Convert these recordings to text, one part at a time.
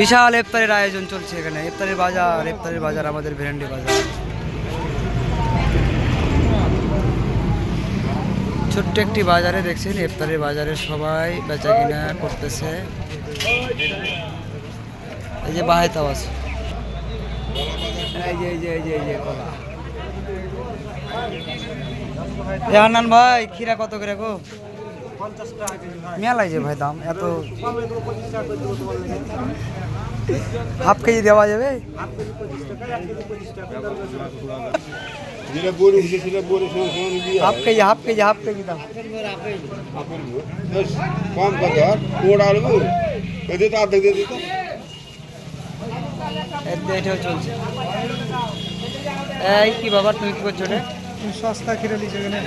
বিশাল ইফতারের আয়োজন চলছে এখানে। ইফতারের বাজার ইফতারের বাজার, আমাদের ভেরান্ডি বাজার। ছোট্ট একটি বাজারে দেখছেন, ইফতারের বাজারে সবাই বেচা কিনা করতেছে। এই যে বাহাইতাও আছে এই যে এই যে এই যে এই যে ভাই খিরা কত করে গো? মেলাই যে ভাই দাম এত হাফ কেজি দেওয়া যাবে যেটা বড়ি হচ্ছে সেটা বড়ি সমান সমান দিয়ে half KG half KG half KG দাম বেশ কম কত আর পোড়া আলু এতে তো অর্ধেক দিয়ে দিত এর- এটাও চলছে এই কি বাবা তুমি কি করছ রে সস্তা খিরে নিচ্ছে এখানে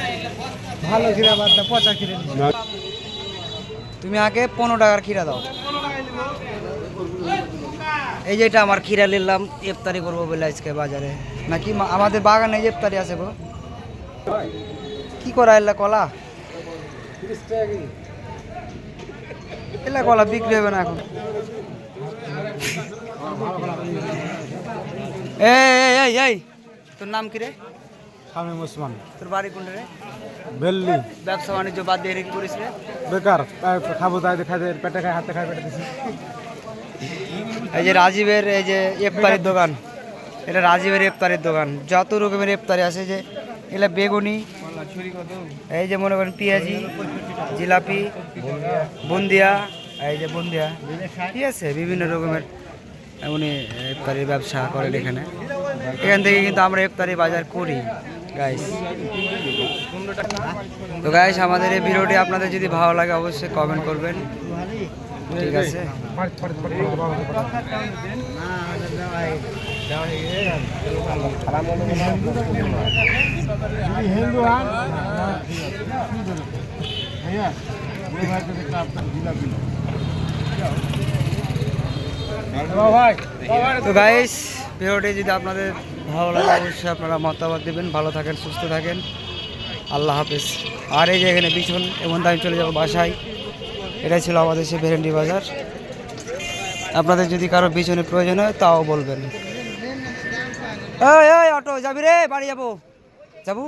ভালো খিরে বাদ দা পচা খিরে নিচ্ছে তুমি আগে পনেরো টাকার খিরা দাও। এই যে এটা আমার খিরা নিলাম, ইফতারি করব বলে আজকে বাজারে। নাকি আমাদের বাগানে ইফতারি আছে গো? কি করা এলা কলা? এলা কলা বিক্রি হবে না এখন। এই, তোর নাম কি রে? আমি মুসলমান। তোর বাড়ি কোন রে? বেল্লি। ব্যবসা বাণিজ্য বাদ দিয়ে রেখে করিস রে। বেকার খাব তাই খাই পেটে খাই হাতে খাই পেটে দিছি। এই যে রাজীবের এই যে ইফতারের দোকান এটা রাজীবের ইফতারের দোকান। যত রকমের ইফতারি আছে যে এগুলা বেগুনি এই যে মনে করেন পেঁয়াজি জিলাপি বুন্দিয়া এই যে বুন্দিয়া ঠিক আছে? বিভিন্ন রকমের। উনি ইফতারির ব্যবসা করেন এখানে। এখান থেকে কিন্তু আমরা ইফতারি বাজার করি গাইস তো গাইস আমাদের এই ভিডিওটি আপনাদের যদি ভালো লাগে অবশ্যই কমেন্ট করবেন। ঠিক আছে? তো গাইস ভিডিওটি যদি আপনাদের ভালো লাগে, অবশ্যই আপনারা মতামত দেবেন। ভালো থাকেন, সুস্থ থাকেন। আল্লাহ হাফেজ। আর এই যে এখানে পিছন, এমন আমি চলে যাব বাসায়। এটাই ছিল আমাদের সে ভেরেন্ডি বাজার। আপনাদের যদি কারও পিছনে প্রয়োজন হয়, তাও বলবেন। এই, অটো, যাবি রে? বাড়ি যাব। যাব?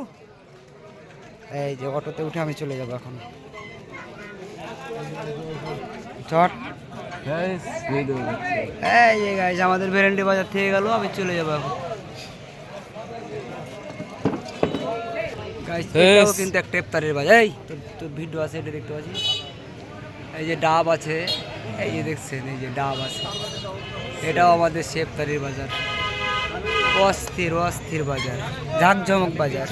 এই যে অটোতে উঠে আমি চলে যাব এখন। চট। এই যে গাইজ আমাদের ভেরেন্ডি বাজার থেকে গেল আমি চলে যাব এখন। এটাও কিন্তু একটা ইফতারের বাজার। এই তোর তোর ভিডিও আছে এটা দেখতে পাচ্ছি এই যে ডাব আছে এই যে দেখছেন এই যে ডাব আছে। এটাও আমাদের সে ইফতারির বাজার। অস্থির অস্থির বাজার ঝাঁকঝমক বাজার।